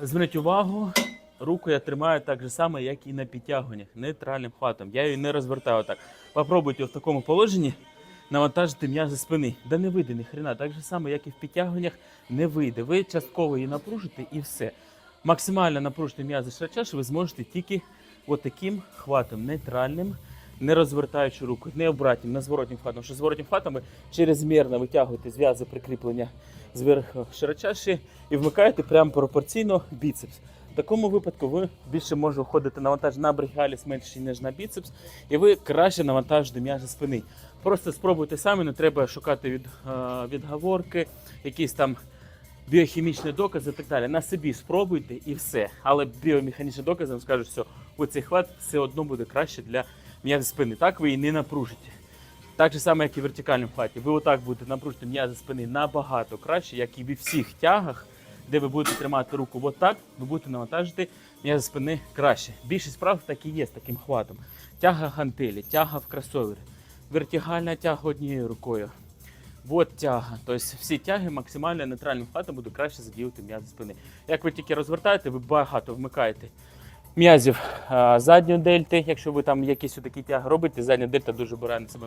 Зверніть увагу, руку я тримаю так же само, як і на підтягуваннях, нейтральним хватом. Я її не розвертаю так. Попробуйте в такому положенні навантажити м'язи спини. Да не вийде ні хрена. Так же само, як і в підтягуваннях, не вийде. Ви частково її напружите і все. Максимально напружити м'язи широчайше ви зможете тільки от таким хватом, нейтральним, не розвертаючи руку, не обратнім, не зворотнім хватом. Що зворотнім хватом ви чрезмірно витягуєте зв'язи прикріплення зверху широчайші і вмикаєте прямо пропорційно біцепс. В такому випадку ви більше може входити навантаження на брахіаліс менше, ніж на біцепс, і ви краще навантажите м'язи спини. Просто спробуйте самі, не треба шукати від, е, відговорки, якісь там біохімічні докази і так далі. На собі спробуйте і все. Але біомеханічні докази вам скажуть, що оцей хват все одно буде краще для м'язів спини. Так ви її не напружите. Так же само, як і в вертикальному хваті. Ви отак будете напружити м'язи спини набагато краще, як і в всіх тягах, де ви будете тримати руку отак, ви будете навантажити м'язи спини краще. Більшість справ так і є з таким хватом. Тяга гантелі, тяга в кросовері, вертикальна тяга однією рукою. Вот тяга. Тобто всі тяги максимально нейтральним хватом буде краще задіяти м'язи спини. Як ви тільки розвертаєте, ви багато вмикаєте м'язів задньої дельти. Якщо ви там якісь такі тяги робите, задня дельта дуже бере на себе